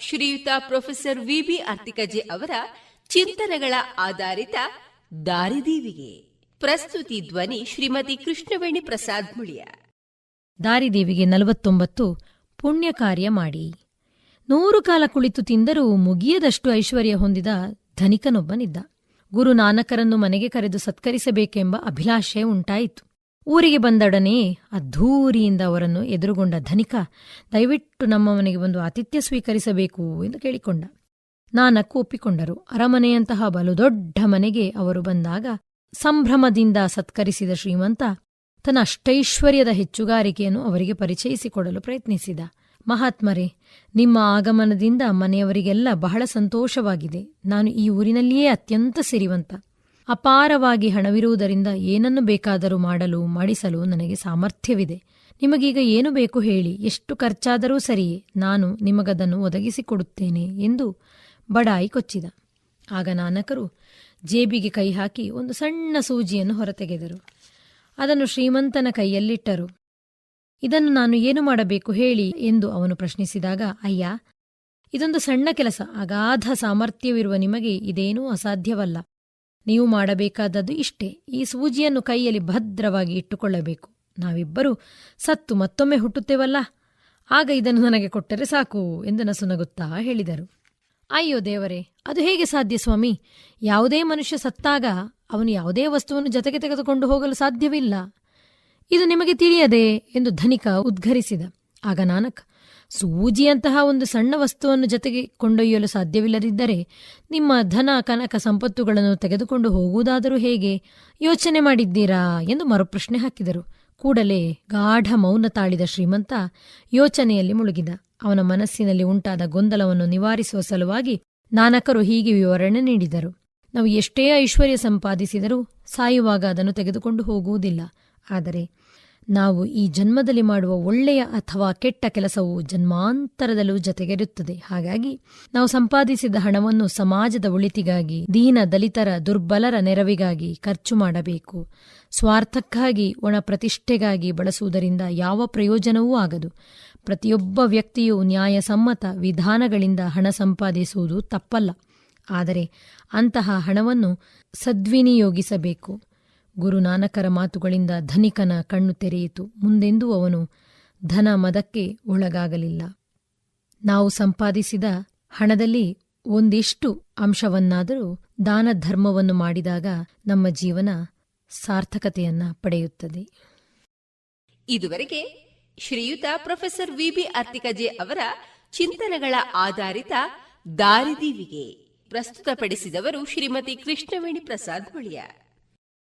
ಶ್ರೀಯುತ professor VB Arthikaje ಅವರ ಚಿಂತನೆಗಳ ಆಧಾರಿತ ದಾರಿದೀವಿಗೆ ಪ್ರಸ್ತುತಿ ಧ್ವನಿ ಶ್ರೀಮತಿ ಕೃಷ್ಣವೇಣಿ ಪ್ರಸಾದ್ ಮುಳಿಯ. ದಾರಿದೇವಿಗೆ ನಲವತ್ತೊಂಬತ್ತು, ಪುಣ್ಯ ಕಾರ್ಯ ಮಾಡಿ. ನೂರು ಕಾಲ ಕುಳಿತು ತಿಂದರೂ ಮುಗಿಯದಷ್ಟು ಐಶ್ವರ್ಯ ಹೊಂದಿದ ಧನಿಕನೊಬ್ಬನಿದ್ದ. ಗುರು ನಾನಕರನ್ನು ಮನೆಗೆ ಕರೆದು ಸತ್ಕರಿಸಬೇಕೆಂಬ ಅಭಿಲಾಷೆ ಉಂಟಾಯಿತು. ಊರಿಗೆ ಬಂದೊಡನೆ ಅದ್ಧೂರಿಯಿಂದ ಅವರನ್ನು ಎದುರುಗೊಂಡ ಧನಿಕ, ದಯವಿಟ್ಟು ನಮ್ಮ ಮನೆಗೆ ಬಂದು ಆತಿಥ್ಯ ಸ್ವೀಕರಿಸಬೇಕು ಎಂದು ಕೇಳಿಕೊಂಡ. ನಾನಕ್ಕು ಒಪ್ಪಿಕೊಂಡರು. ಅರಮನೆಯಂತಹ ಬಲು ದೊಡ್ಡ ಮನೆಗೆ ಅವರು ಬಂದಾಗ ಸಂಭ್ರಮದಿಂದ ಸತ್ಕರಿಸಿದ ಶ್ರೀಮಂತ ತನ್ನ ಅಷ್ಟೈಶ್ವರ್ಯದ ಹೆಚ್ಚುಗಾರಿಕೆಯನ್ನು ಅವರಿಗೆ ಪರಿಚಯಿಸಿಕೊಡಲು ಪ್ರಯತ್ನಿಸಿದ. ಮಹಾತ್ಮರೇ, ನಿಮ್ಮ ಆಗಮನದಿಂದ ಮನೆಯವರಿಗೆಲ್ಲ ಬಹಳ ಸಂತೋಷವಾಗಿದೆ. ನಾನು ಈ ಊರಿನಲ್ಲಿಯೇ ಅತ್ಯಂತ ಸಿರಿವಂತ. ಅಪಾರವಾಗಿ ಹಣವಿರುವುದರಿಂದ ಏನನ್ನು ಬೇಕಾದರೂ ಮಾಡಲು, ಮಾಡಿಸಲು ನನಗೆ ಸಾಮರ್ಥ್ಯವಿದೆ. ನಿಮಗೀಗ ಏನು ಬೇಕು ಹೇಳಿ, ಎಷ್ಟು ಖರ್ಚಾದರೂ ಸರಿಯೇ, ನಾನು ನಿಮಗದನ್ನು ಒದಗಿಸಿಕೊಡುತ್ತೇನೆ ಎಂದು ಬಡಾಯಿ ಕೊಚ್ಚಿದ. ಆಗ ನಾನಕರು ಜೇಬಿಗೆ ಕೈ ಹಾಕಿ ಒಂದು ಸಣ್ಣ ಸೂಜಿಯನ್ನು ಹೊರತೆಗೆದರು. ಅದನ್ನು ಶ್ರೀಮಂತನ ಕೈಯಲ್ಲಿಟ್ಟರು. ಇದನ್ನು ನಾನು ಏನು ಮಾಡಬೇಕು ಹೇಳಿ ಎಂದು ಅವನು ಪ್ರಶ್ನಿಸಿದಾಗ, ಅಯ್ಯ, ಇದೊಂದು ಸಣ್ಣ ಕೆಲಸ, ಅಗಾಧ ಸಾಮರ್ಥ್ಯವಿರುವ ನಿಮಗೆ ಇದೇನೂ ಅಸಾಧ್ಯವಲ್ಲ. ನೀವು ಮಾಡಬೇಕಾದದ್ದು ಇಷ್ಟೇ. ಈ ಸೂಜಿಯನ್ನು ಕೈಯಲ್ಲಿ ಭದ್ರವಾಗಿ ಇಟ್ಟುಕೊಳ್ಳಬೇಕು. ನಾವಿಬ್ಬರು ಸತ್ತು ಮತ್ತೊಮ್ಮೆ ಹುಟ್ಟುತ್ತೇವಲ್ಲ? ಆಗ ಇದನ್ನು ನನಗೆ ಕೊಟ್ಟರೆ ಸಾಕು ಎಂದು ನಸುನಗುತ್ತಾ ಹೇಳಿದರು. ಅಯ್ಯೋ ದೇವರೇ, ಅದು ಹೇಗೆ ಸಾಧ್ಯ ಸ್ವಾಮಿ? ಯಾವುದೇ ಮನುಷ್ಯ ಸತ್ತಾಗ ಅವನು ಯಾವುದೇ ವಸ್ತುವನ್ನು ಜೊತೆಗೆ ತೆಗೆದುಕೊಂಡು ಹೋಗಲು ಸಾಧ್ಯವಿಲ್ಲ. ಇದು ನಿಮಗೆ ತಿಳಿಯದೆ ಎಂದು ಧನಿಕ ಉದ್ಘರಿಸಿದ. ಆಗ ನಾನಕ್ ಸೂಜಿಯಂತಹ ಒಂದು ಸಣ್ಣ ವಸ್ತುವನ್ನು ಜೊತೆಗೆ ಕೊಂಡೊಯ್ಯಲು ಸಾಧ್ಯವಿಲ್ಲದಿದ್ದರೆ ನಿಮ್ಮ ಧನ ಕನಕ ಸಂಪತ್ತುಗಳನ್ನು ತೆಗೆದುಕೊಂಡು ಹೋಗುವುದಾದರೂ ಹೇಗೆ ಯೋಚನೆ ಮಾಡಿದ್ದೀರಾ ಎಂದು ಮರುಪ್ರಶ್ನೆ ಹಾಕಿದರು. ಕೂಡಲೇ ಗಾಢ ಮೌನ ತಾಳಿದ ಶ್ರೀಮಂತ ಯೋಚನೆಯಲ್ಲಿ ಮುಳುಗಿದ. ಅವನ ಮನಸ್ಸಿನಲ್ಲಿ ಉಂಟಾದ ಗೊಂದಲವನ್ನು ನಿವಾರಿಸುವ ಸಲುವಾಗಿ ನಾನಕರು ಹೀಗೆ ವಿವರಣೆ ನೀಡಿದರು. ನಾವು ಎಷ್ಟೇ ಐಶ್ವರ್ಯ ಸಂಪಾದಿಸಿದರೂ ಸಾಯುವಾಗ ಅದನ್ನು ತೆಗೆದುಕೊಂಡು ಹೋಗುವುದಿಲ್ಲ. ಆದರೆ ನಾವು ಈ ಜನ್ಮದಲ್ಲಿ ಮಾಡುವ ಒಳ್ಳೆಯ ಅಥವಾ ಕೆಟ್ಟ ಕೆಲಸವು ಜನ್ಮಾಂತರದಲ್ಲೂ ಜತೆಗಿರುತ್ತದೆ. ಹಾಗಾಗಿ ನಾವು ಸಂಪಾದಿಸಿದ ಹಣವನ್ನು ಸಮಾಜದ ಒಳಿತಿಗಾಗಿ, ದೀನ ದಲಿತರ ದುರ್ಬಲರ ನೆರವಿಗಾಗಿ ಖರ್ಚು ಮಾಡಬೇಕು. ಸ್ವಾರ್ಥಕ್ಕಾಗಿ, ಒಣ ಪ್ರತಿಷ್ಠೆಗಾಗಿ ಬಳಸುವುದರಿಂದ ಯಾವ ಪ್ರಯೋಜನವೂ ಆಗದು. ಪ್ರತಿಯೊಬ್ಬ ವ್ಯಕ್ತಿಯು ನ್ಯಾಯಸಮ್ಮತ ವಿಧಾನಗಳಿಂದ ಹಣ ಸಂಪಾದಿಸುವುದು ತಪ್ಪಲ್ಲ. ಆದರೆ ಅಂತಹ ಹಣವನ್ನು ಸದ್ವಿನಿಯೋಗಿಸಬೇಕು. ಗುರುನಾನಕರ ಮಾತುಗಳಿಂದ ಧನಿಕನ ಕಣ್ಣು ತೆರೆಯಿತು. ಮುಂದೆಂದೂ ಅವನು ಧನ ಮದಕ್ಕೆ ಒಳಗಾಗಲಿಲ್ಲ. ನಾವು ಸಂಪಾದಿಸಿದ ಹಣದಲ್ಲಿ ಒಂದಿಷ್ಟು ಅಂಶವನ್ನಾದರೂ ದಾನ ಧರ್ಮವನ್ನು ಮಾಡಿದಾಗ ನಮ್ಮ ಜೀವನ ಸಾರ್ಥಕತೆಯನ್ನ ಪಡೆಯುತ್ತದೆ. ಇದುವರೆಗೆ ಶ್ರೀಯುತ ಪ್ರೊಫೆಸರ್ ವಿಬಿ ಅರ್ತಿಕಜೆ ಅವರ ಚಿಂತನೆಗಳ ಆಧಾರಿತ ದಾರಿದೀವಿಗೆ ಪ್ರಸ್ತುತಪಡಿಸಿದವರು ಶ್ರೀಮತಿ ಕೃಷ್ಣವೇಣಿ ಪ್ರಸಾದ್ ಮುಳಿಯ